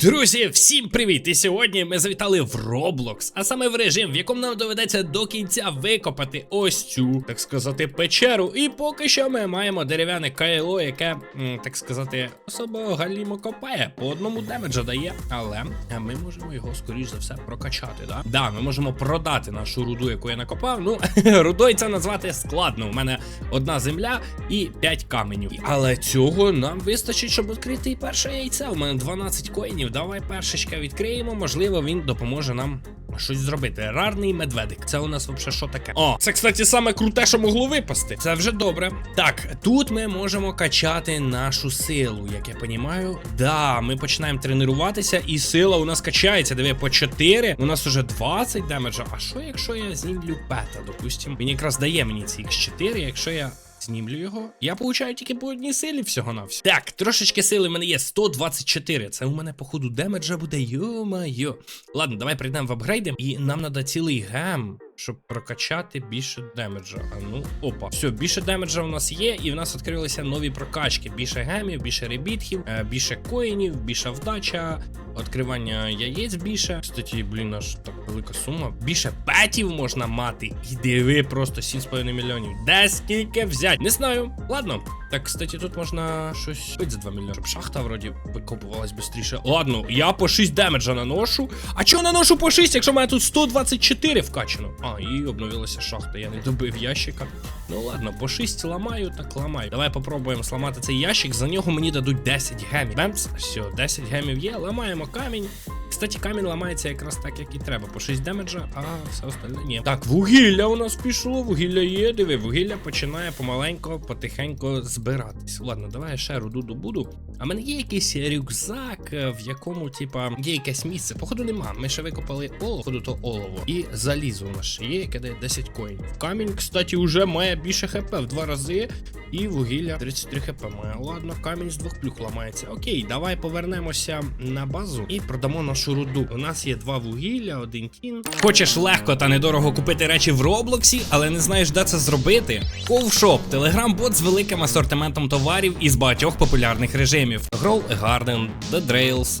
Друзі, всім привіт! І сьогодні ми завітали в Roblox, а саме в режим, в якому нам доведеться до кінця викопати ось цю, так сказати, печеру. І поки що ми маємо дерев'яне кайло, яке, так сказати, особо галімо копає, по одному демеджа дає. Але ми можемо його, скоріш за все, прокачати. Да, Да, ми можемо продати нашу руду, яку я накопав. Ну, рудою це назвати складно. У мене одна земля і 5 каменів. Але цього нам вистачить, щоб відкрити перше яйце. У мене 12 коїнів. Давай першечка відкриємо. Можливо, він допоможе нам щось зробити. Рарний медведик. Це у нас взагалі що таке? О, це, кстати, саме круте, що могло випасти. Це вже добре. Так, тут ми можемо качати нашу силу, як я понімаю. Да, ми починаємо тренуватися, і сила у нас качається. Диви, по 4. У нас уже 20 демеджа. А що, якщо я знімлю пета, допустим? Він якраз дає мені ці X4, якщо я. Знімлю його. Я получаю тільки по одній силі всього на все. Так, трошечки сили в мене є 124. Це у мене, походу, демеджа буде. Йо-майо. Ладно, давай прийдемо в апгрейди. І нам треба цілий гем, щоб прокачати більше демеджа. А ну, опа. Все, більше демеджа у нас є, і в нас відкрилися нові прокачки. Більше гемів, більше ребітків, е, більше коїнів, більша вдача, відкривання яєць більше. Кстати, блін, аж так велика сума. Більше петів можна мати. І диви, просто 7,5 мільйонів. Де скільки взяти? Не знаю. Ладно. Так, кстати, тут можна щось купити за 2 мільйони. Щоб шахта вроді викопувалась швидше. Ладно, я по 6 демеджа наношу. А чого наношу по 6, якщо мене тут 124 вкачано? А, і обновилася шахта. Я не добив ящика. Ну ладно, по 6 ламаю, так ламаю. Давай попробуємо сламати цей ящик. За нього мені дадуть 10 гемів. Бемц, все, 10 гемів є. Ламаємо камінь. Кстати, камінь ламається якраз так, як і треба. По 6 демеджа, а все остальне ні. Так, вугілля у нас пішло, вугілля є, диви, вугілля починає помаленько, потихенько збиратись. Ладно, давай я ще руду добуду. А мене є якийсь рюкзак, е, в якому, типа, є якесь місце. Походу нема. Ми ще викопали олово, походу то олово. І залізо у нас ще є, яке дає 10 коїнів. Камінь, кстати, вже має більше хп в два рази. І вугілля 33 хп має. Ладно, камінь з двох плюх ламається. Окей, давай повернемося на базу і продамо нашу руду. У нас є два вугілля, один тін. Хочеш легко та недорого купити речі в Роблоксі, але не знаєш, де це зробити? Ковшоп телеграм-бот з великим асортиментом товарів із багатьох популярних режимів: Grow a Garden, The Drails,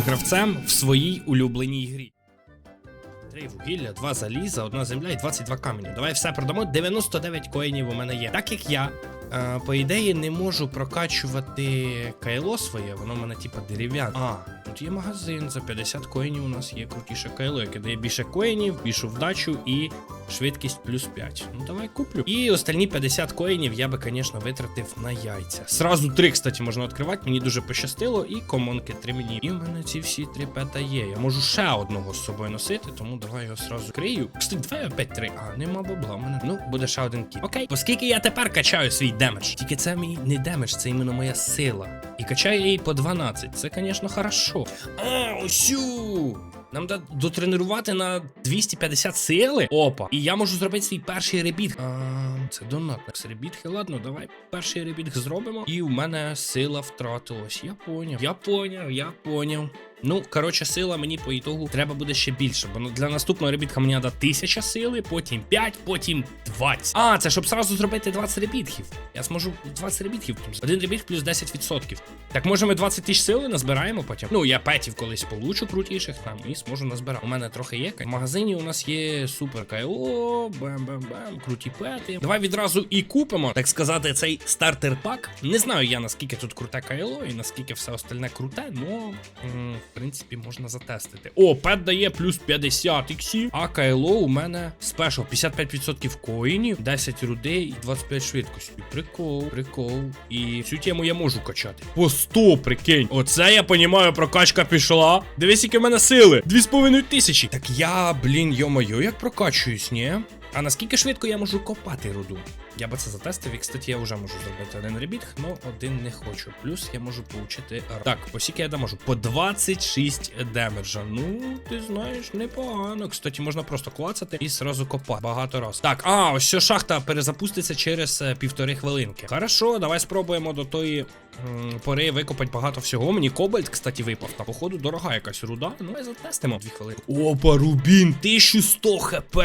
гравцем в своїй улюбленій грі. Три вугілля, два заліза, одна земля і 22 камені. Давай все продамо. 99 коїнів у мене є. Так як я, по ідеї, не можу прокачувати кайло своє, воно в мене типа дерев'яне. А, тут є магазин. За 50 коїнів у нас є крутіше кайло, яке дає більше коїнів, більшу вдачу і швидкість плюс 5. Ну давай куплю. І остальні 50 коїнів я би, звісно, витратив на яйця. Сразу три, кстати, можна відкривати. Мені дуже пощастило. І комонки три мені. І в мене ці всі три пета є. Я можу ще одного з собою носити, тому давай його сразу крию. Кстати, давай опять три. А, нема бабла. в мене. Ну, буде ще один кіт. Окей. Оскільки я тепер качаю свій демедж. Тільки це мій не демедж, це іменно моя сила. І качаю її по 12. Це, звісно, хорошо. А, осю! Нам треба дотренувати на 250 сили. Опа. І я можу зробити свій перший ребіт. А, це донат. Ребітки, ладно, давай перший ребіт зробимо. І в мене сила втратилась. Я поняв. Я поняв, я поняв. Ну, коротше, сила мені по ітогу треба буде ще більше. Бо для наступного ребітка мені треба 1000 сили, потім 5, потім 20. А, це щоб сразу зробити 20 ребітків. Я зможу 20 ребітків. Один ребіт плюс 10%. Так може ми 20 тисяч сили назбираємо потім. Ну, я петів колись получу крутіших там і зможу назбирати. У мене трохи є. В магазині у нас є супер КО, бем-бем-бем, круті пети. Давай відразу і купимо, так сказати, цей стартер пак. Не знаю я наскільки тут круте КЛО і наскільки все остальне круте, но принципі можна затестити. О, пет дає плюс 50 іксів, а КЛО у мене спешл 55% коїнів, 10 рудей і 25 швидкості. Прикол, прикол. І цю тему я можу качати. По 100, прикинь. Оце я понімаю, прокачка пішла. Дивись, які в мене сили. 2,5 тисячі. Так я, блін, йо-моє, як прокачуюсь, ні? А наскільки швидко я можу копати руду? Я би це затестив, і кстати, я вже можу зробити один ребіт, але один не хочу. Плюс я можу получити. Так, оскільки я да можу. По 26 демеджа. Ну, ти знаєш, непогано. Кстати, можна просто клацати і сразу копати. Багато раз. Так, а, ось що шахта перезапуститься через е, півтори хвилинки. Хорошо, давай спробуємо до тої пори викопати багато всього. Мені кобальт, кстати, випав. Та походу дорога якась руда. Ну, ми затестимо. Дві хвилини. Опа, Рубін, 1100 хп.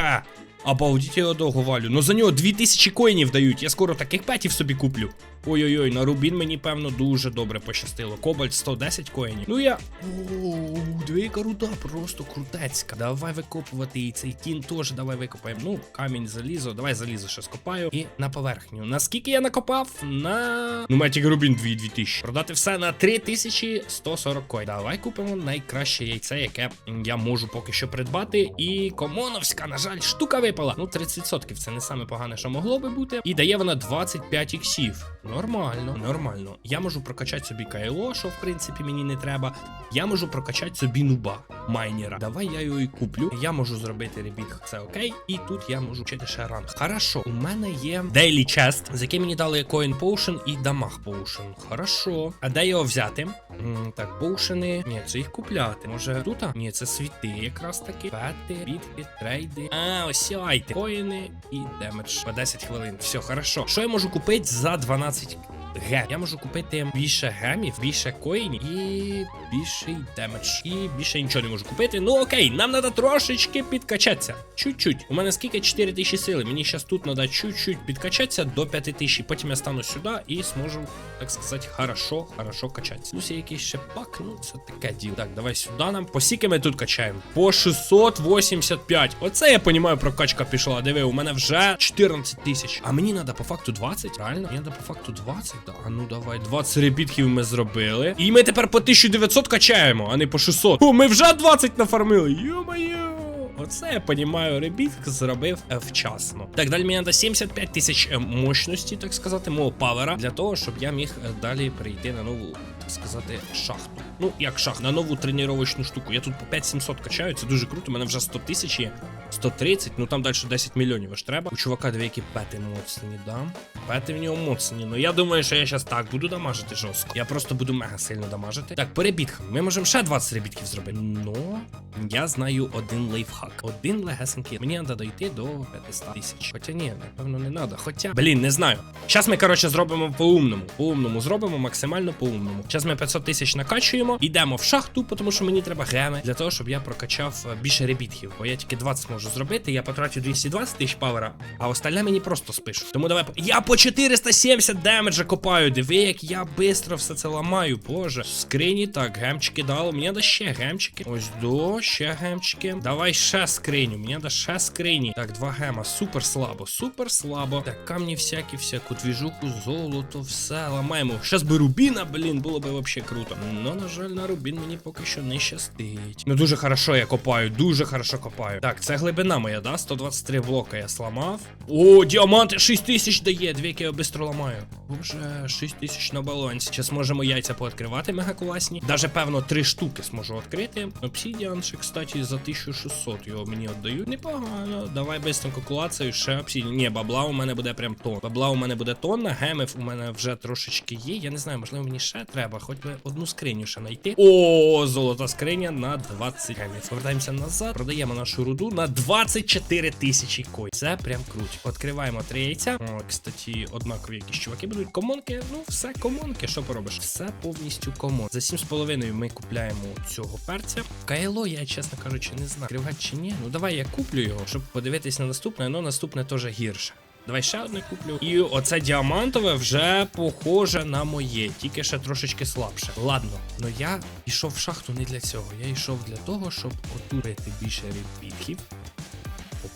Обалдіть я його довго валю. Ну за нього 2000 коїнів дають. Я скоро таких петів собі куплю. Ой-ой-ой, на Рубін мені, певно, дуже добре пощастило. Кобальт 110 коїнів. Ну я. Оу, двійка руда, просто крутецька. Давай викопувати і цей тін теж давай викопаємо. Ну, камінь, залізо, давай залізо ще скопаю. І на поверхню. Наскільки я накопав? На. Ну, тільки Рубін 2 2000. Продати все на 3140 коїн. Давай купимо найкраще яйце, яке я можу поки що придбати. І комоновська, на жаль, штука випала. Ну, 30% це не саме погане, що могло би бути. І дає вона 25 іксів. Нормально, нормально. Я можу прокачати собі кайло, що в принципі мені не треба. Я можу прокачати собі нуба майнера. Давай я його і куплю. Я можу зробити ребіт, це окей. І тут я можу вчити ще ранг. Хорошо, у мене є Daily Chest, з яким мені дали Coin Potion і Damage Potion. Хорошо. А де його взяти? М, так, поушени. Ні, це їх купляти. Може тут? Ні, це світи якраз таки. Пети, бітки, трейди. А, ось айти. Коїни і демедж. По 10 хвилин. Все, хорошо. Що я можу купити за 12 12 гем? Я можу купити більше гемів, більше коїнів і більший демедж. І більше нічого не можу купити. Ну окей, нам треба трошечки підкачатися. Чуть-чуть. У мене скільки 4000 сили. Мені зараз тут треба чуть-чуть підкачатися до 5000. Потім я стану сюди і зможу, так сказати, хорошо, хорошо качатися. Плюс є якийсь ще пак, ну це таке діло. Так, давай сюди нам. По скільки ми тут качаємо? По 685. Оце я понімаю, прокачка пішла. Диви, у мене вже 14 тисяч. А мені треба по факту 20, правильно? Мені треба по факту 20. Да. Ну давай, 20 ребітків ми зробили. І ми тепер по 1900 качаємо, а не по 600. О, ми вже 20 нафармили. Йо-моє. Оце я понімаю, ребіт зробив е, вчасно. Так, далі мені треба 75 тисяч е, мощності, так сказати, мого павера, для того, щоб я міг е, далі прийти на нову, так сказати, шахту. Ну, як шахту, на нову тренувальну штуку. Я тут по 5700 качаю, це дуже круто. У мене вже 100 тисяч є. 130, ну там далі 10 мільйонів аж треба. У чувака дві які пети моцні, да? Пети в нього моцні. Ну я думаю, що я зараз так буду дамажити жорстко. Я просто буду мега сильно дамажити. Так, по ребіткам. Ми можемо ще 20 ребітків зробити. Ну, я знаю один лайфхак. Один легесенький. Мені треба дойти до 500 тисяч. Хоча ні, напевно, не треба. Хоча, блін, не знаю. Зараз ми, коротше, зробимо по-умному. По-умному зробимо максимально по-умному. Зараз ми 500 тисяч накачуємо, йдемо в шахту, тому що мені треба геми для того, щоб я прокачав е, більше ребітків. Бо я тільки 20 можу зробити. Я потрачу 220 тисяч павера, а остальне мені просто спишу. Тому давай. Я по 470 демеджа копаю. Диви, як я швидко все це ламаю. Боже. Скрині так, гемчики дало. Мені треба ще гемчики. Ось до, ще гемчики. Давай ще скриню. Мені треба ще скрині. Так, два гема. Супер слабо, супер слабо. Так, камні всякі, всяку двіжуху, золото, все ламаємо. Щас би рубіна, блін, було би вообще круто. Ну, на жаль, на рубін мені поки що не щастить. Ну дуже хорошо я копаю, дуже хорошо копаю. Так, це глибина моя, да? 123 блока я сламав. О, діаманти 6 тисяч дає, які я бистро ламаю. Боже, 6 тисяч на балансі. Зараз можемо яйця пооткривати мега класні. Даже певно три штуки зможу відкрити. Обсідіан ще, кстати, за 1600 його мені віддають. Непогано. Давай бистренько клацаю, ще обсідіан. Ні, бабла у мене буде прям тон. Бабла у мене буде тонна, гемів у мене вже трошечки є. Я не знаю, можливо, мені ще треба, хоч би одну скриню ще знайти. О, золота скриня на 20 гемів. Повертаємося назад, продаємо нашу руду на 24 тисячі кой. Це прям круть. Відкриваємо три яйця. О, кстати, однакові якісь чуваки будуть. Комонки, ну все комонки, що поробиш? Все повністю комон. За 7,5 ми купляємо цього перця. Кайло, я чесно кажучи, не знаю. Кривгать чи ні. Ну давай я куплю його, щоб подивитись на наступне, але наступне теж гірше. Давай ще одне куплю. І оце діамантове вже похоже на моє, тільки ще трошечки слабше. Ладно, ну я йшов в шахту не для цього. Я йшов для того, щоб отурити більше рідбітків.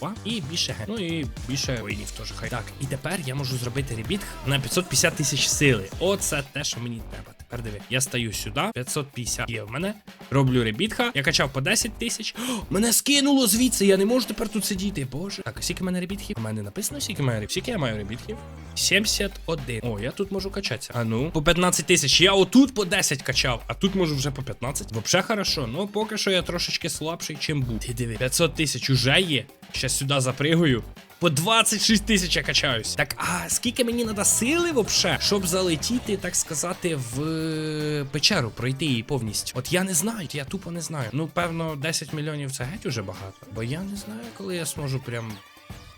2 і більше ген. Ну і більше воїнів теж хай. Так, і тепер я можу зробити ребіт на 550 тисяч сили. Оце те, що мені треба. Тепер диви, я стаю сюди, 550 є в мене. Роблю ребітха. Я качав по 10 тисяч. Мене скинуло звідси. Я не можу тепер тут сидіти. Боже. Так, скільки в мене ребітхів? У мене написано, скільки маю скільки я маю ребітхів. 71. О, я тут можу качатися. А ну, по 15 тисяч. Я отут по 10 качав, а тут можу вже по 15. Вообще хорошо. Ну поки що я трошечки слабший, чим був. Ти диви, 500 тисяч уже є. Щас сюди запригую. По 26 тисяч я качаюсь. Так, а скільки мені треба сили вообще, щоб залетіти, так сказати, в е, печеру, пройти її повністю? От я не знаю, я тупо не знаю. Ну, певно, 10 мільйонів це геть уже багато. Бо я не знаю, коли я зможу прям.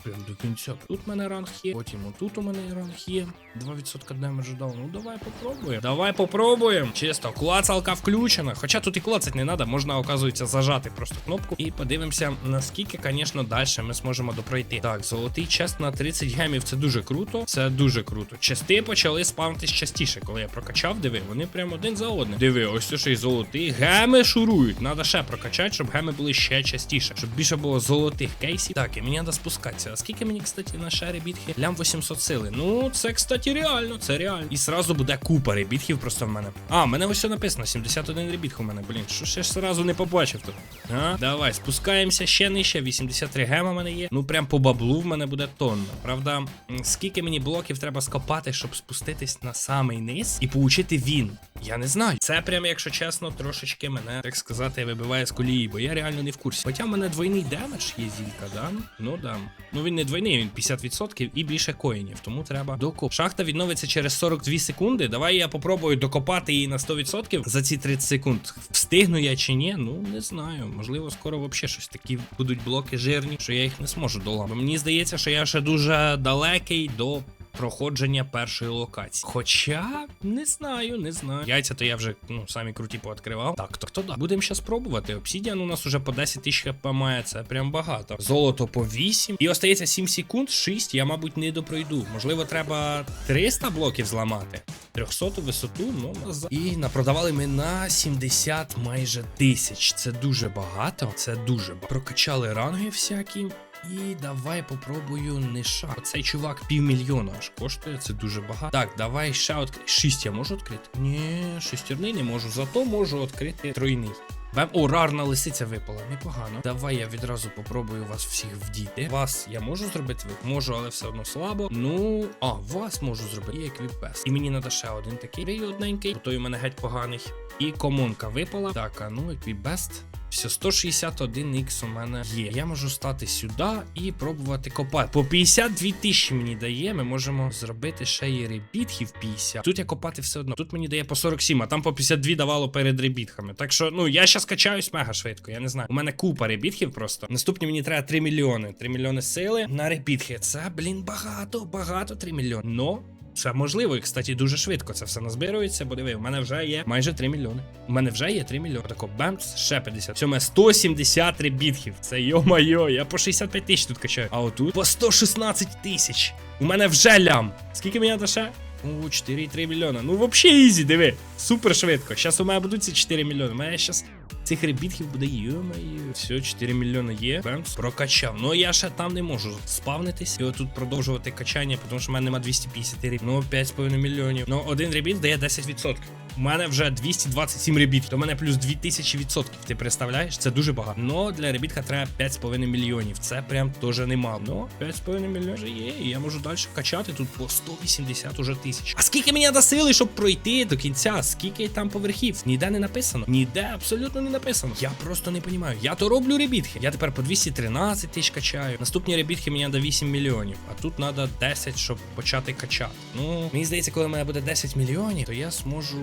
Прям до кінця. Тут в мене ранг є, потім отут у мене ранг є. 2% демеджу дав. Ну давай попробуємо. Давай попробуємо. Чисто, клацалка включена. Хоча тут і клацать не треба, можна, оказується, зажати просто кнопку. І подивимося, наскільки, звісно, далі ми зможемо допройти. Так, золотий чест на 30 гемів це дуже круто. Це дуже круто. Части почали спавнитись частіше. Коли я прокачав, диви, вони прям один за одним. Диви, ось це ще й золотий. Геми шурують. Надо ще прокачати, щоб геми були ще частіше. Щоб більше було золотих кейсів. Так, і мені треба спускатися. А скільки мені, кстати, на шарі бітхи? Лям 800 сили. Ну, це, кстати, реально, це реально. І сразу буде купа ребітків просто в мене. А, в мене ось все написано. 71 ребітх у мене. Блін, що я ж сразу не побачив тут. А? Давай, спускаємося ще нижче. 83 гема в мене є. Ну прям по баблу в мене буде тонна. Правда, скільки мені блоків треба скопати, щоб спуститись на самий низ і получити він? Я не знаю. Це прям, якщо чесно, трошечки мене, так сказати, вибиває з колії, бо я реально не в курсі. Хоча в мене двойний демедж є зілька, да? Ну да. Ну він не двойний, він 50% і більше коїнів, тому треба докоп. Шахта відновиться через 42 секунди. Давай я попробую докопати її на 100% за ці 30 секунд. Встигну я чи ні? Ну не знаю. Можливо, скоро взагалі щось такі будуть блоки жирні, що я їх не зможу доламати. Мені здається, що я ще дуже далекий до. Проходження першої локації. Хоча не знаю, не знаю. Яйця то я вже ну самі круті пооткривав. Так, то хто да. Будемо ще спробувати. Обсідіан у нас уже по 10 тисяч хп має. Це прям багато. Золото по 8. І остається 7 секунд, 6. Я, мабуть, не допройду. Можливо, треба 300 блоків зламати. 300 висоту, ну назад. І напродавали ми на 70 майже тисяч. Це дуже багато. Це дуже багато. Прокачали ранги всякі. І давай попробую ниша. Оцей чувак півмільйона аж коштує, це дуже багато. Так, давай ще відкрити. Шість я можу відкрити? Ні, шестерний не можу, зато можу відкрити тройний. Бем... О, рарна лисиця випала, непогано. Давай я відразу попробую вас всіх вдіти. Вас я можу зробити? Можу, але все одно слабо. Ну, а, вас можу зробити. І еквіпес. І мені треба ще один такий одненький, бо той у мене геть поганий. І комонка випала. Так, а ну, еквібест. Все, 161 х у мене є. Я можу стати сюди і пробувати копати. По 52 тисячі мені дає. Ми можемо зробити ще і ребітхів 50. Тут я копати все одно. Тут мені дає по 47, а там по 52 давало перед ребітхами. Так що, ну я зараз качаюсь мега швидко. Я не знаю. У мене купа ребітхів просто. Наступні мені треба 3 мільйони. 3 мільйони сили на ребітхи. Це, блін, багато, багато 3 мільйони. Но це можливо, і кстати, дуже швидко це все назбирується, бо диви, у мене вже є майже 3 мільйони. У мене вже є 3 мільйони. Тако бемц, ще 50. Все, у мене 173 бітхів. Це йо-майо, я по 65 тисяч тут качаю. А отут по 116 тисяч. У мене вже лям. Скільки мені треба ще? О, 4,3 мільйона. Ну, взагалі ізі, диви. Супер швидко. Зараз у мене будуть ці 4 мільйони. У мене зараз цих ребітків буде йо-моє. Все, 4 мільйони є. Бенкс прокачав. Ну я ще там не можу спавнитись. І отут продовжувати качання, тому що в мене нема 250 ребіт. Ну, 5,5 мільйонів. Ну, один ребіт дає 10%. У мене вже 227 ребіт. В мене плюс 2000 відсотків. Ти представляєш? Це дуже багато. Ну, для ребітка треба 5,5 мільйонів. Це прям теж немало. Ну, 5,5 мільйонів є. І я можу далі качати тут по 180 уже тисяч. А скільки мені треба сили, щоб пройти до кінця? Скільки там поверхів? Ніде не написано. Ніде абсолютно не написано. Я просто не розумію. Я то роблю ребітки. Я тепер по 213 тисяч качаю. Наступні ребітки мені треба 8 мільйонів. А тут треба 10, щоб почати качати. Ну, мені здається, коли в мене буде 10 мільйонів, то я зможу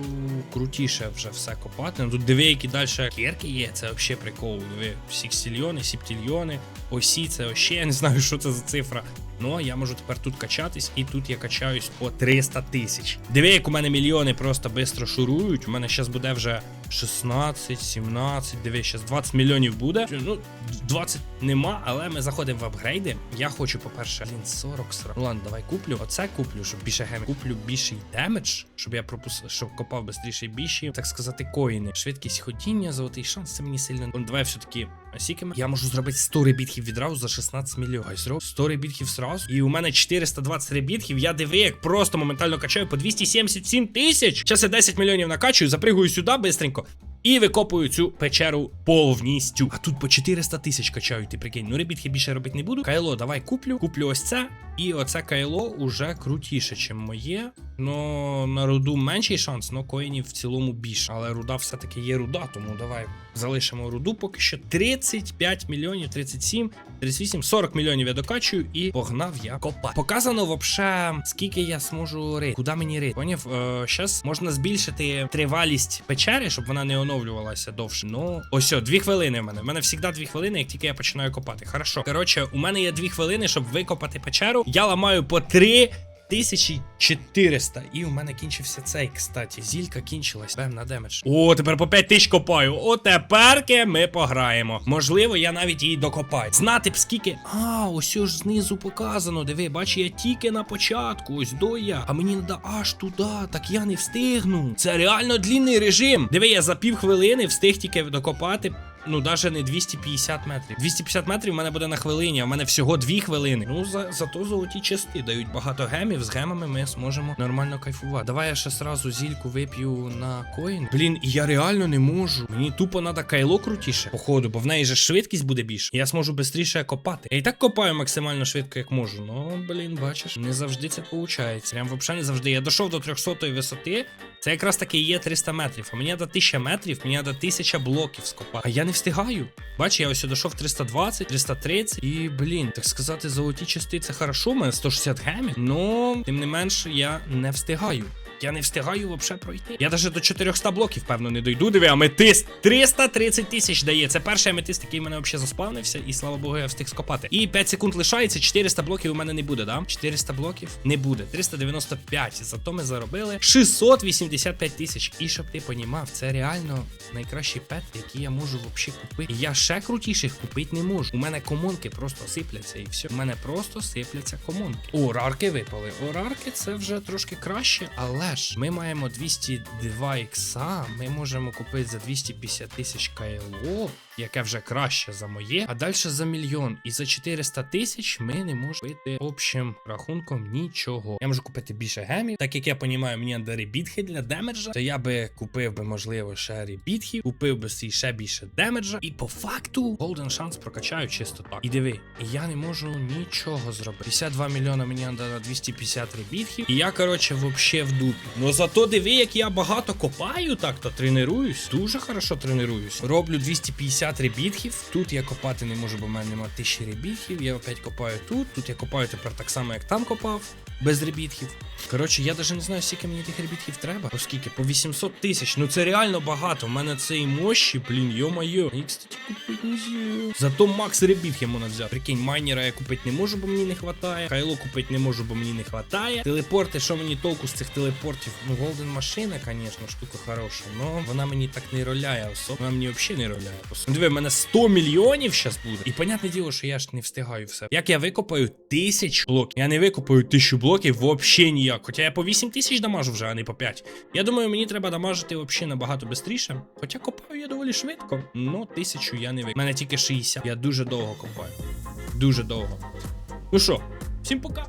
крутіше вже все копати. Ну тут диви, які далі кірки є. Це взагалі прикол. Диви, сікстільйони, сіптільйони, осі, це ще я не знаю, що це за цифра. Ну, а я можу тепер тут качатись, і тут я качаюсь по 300 тисяч. Диви, як у мене мільйони просто швидко шурують. У мене зараз буде вже 16, 17, диви, зараз 20 мільйонів буде. Ну, 20 нема, але ми заходимо в апгрейди. Я хочу, по-перше, блін, 40 40. Ну ладно, давай куплю. Оце куплю, щоб більше гем. Куплю більший демедж, щоб я пропустив, щоб копав швидше більші, так сказати, коїни. Швидкість ходіння, золотий шанс, це мені сильно. Ну, давай все-таки. А скільки ми- я можу зробити 100 ребітків відразу за 16 мільйонів. Ай, зроб 100 ребітків зразу. І у мене 420 ребітків. Я диви, як просто моментально качаю по 277 тисяч. Зараз я 10 мільйонів накачую, запригую сюди бистренько. І викопую цю печеру повністю. А тут по 400 тисяч качають, ти прикинь. Ну, ребітки більше робити не буду. Кайло, давай куплю. Куплю ось це. І оце кайло уже крутіше, ніж моє. Ну, на руду менший шанс, але коїнів в цілому більше. Але руда все-таки є руда, тому давай залишимо руду поки що. 35 мільйонів, 37, 38, 40 мільйонів я докачую і погнав я копати. Показано вообще, скільки я зможу рити. Куди мені рити? Поняв? Е, можна збільшити тривалість печери, щоб вона не оновлювалася довше. Ну, ось, о, дві хвилини в мене. У мене завжди дві хвилини, як тільки я починаю копати. Хорошо. Коротше, у мене є дві хвилини, щоб викопати печеру. Я ламаю по три. 1400. І у мене кінчився цей, кстати. Зілька кінчилась. Бем на демедж. О, тепер по 5 тисяч копаю. О, теперки ми пограємо. Можливо, я навіть її докопаю. Знати б скільки. А, ось ж знизу показано. Диви, бач, я тільки на початку. Ось до я. А мені треба аж туди. Так я не встигну. Це реально длінний режим. Диви, я за пів хвилини встиг тільки докопати. Ну, навіть не 250 метрів. 250 метрів в мене буде на хвилині, а в мене всього 2 хвилини. Ну, за, зато золоті части дають багато гемів. З гемами ми зможемо нормально кайфувати. Давай я ще сразу зільку вип'ю на коін. Блін, я реально не можу. Мені тупо треба кайло крутіше, походу, бо в неї же швидкість буде більше. Я зможу швидше копати. Я і так копаю максимально швидко, як можу. Ну, блін, бачиш, не завжди це виходить. Прям взагалі не завжди. Я дійшов до 300 висоти. Це якраз таки є 300 метрів. А мені треба 1000 метрів, мені треба 1000 блоків скопати. А я не встигаю. Бач, я ось дійшов 320, 330. І, блін, так сказати, золоті части це хорошо, у мене 160 гемів. Ну, тим не менш, я не встигаю. Я не встигаю взагалі пройти. Я навіть до 400 блоків, певно, не дойду. Диви, аметист 330 тисяч дає. Це перший аметист, який в мене взагалі заспавнився, і слава Богу, я встиг скопати. І 5 секунд лишається, 400 блоків у мене не буде, да? 400 блоків не буде. 395. Зато ми заробили 685 тисяч. І щоб ти понімав, це реально найкращий пет, який я можу взагалі купити. Я ще крутіших купити не можу. У мене комонки просто сипляться і все. У мене просто сипляться комонки. О, рарки випали. О, рарки це вже трошки краще, але ж ми маємо 202 ікса. Ми можемо купити за 250 тисяч кайло, яке вже краще за моє, а далі за мільйон. І за 400 тисяч ми не можемо купити общим рахунком нічого. Я можу купити більше гемів. Так як я розумію, мені треба ребітхи для демеджа, то я би купив би, можливо, ще ребітхів, купив би свій ще більше демеджа. І по факту Golden Chance прокачаю чисто так. І диви, я не можу нічого зробити. 52 мільйона мені на 250 ребітхів. І я, коротше, вообще в дупі. Ну зато диви, як я багато копаю, так то тренуюсь. Дуже хорошо тренуюсь. Роблю 250 ребітхів. Тут я копати не можу, бо в мене немає тисячі ребітхів. Я опять копаю тут. Тут я копаю тепер так само, як там копав. Без ребітків. Коротше, я навіть не знаю, скільки мені тих ребітків треба. Оскільки по 800 тисяч. Ну це реально багато. У мене цієї мощі, блін, йо-майо. І, кстати, купити не можу. Зато Макс ребітків можна взяти. Прикинь, майнера я купити не можу, бо мені не вистачає. Хайло купити не можу, бо мені не вистачає. Телепорти, що мені толку з цих телепортів? Ну, Голден машина, звісно, штука хороша. Но вона мені так не роляє особо. Вона мені взагалі не роляє. Ну, Диви, в мене 100 мільйонів зараз буде. І понятне діло, що я ж не встигаю все. Як я викопаю тисяч блоків? Я не викопаю тисячу блоків взагалі ніяк. Хоча я по 8 тисяч дамажу вже, а не по 5. Я думаю, мені треба дамажити взагалі набагато швидше. Хоча копаю я доволі швидко. Ну, тисячу я не вийду. У мене тільки 60. Я дуже довго копаю. Дуже довго. Ну що, всім пока.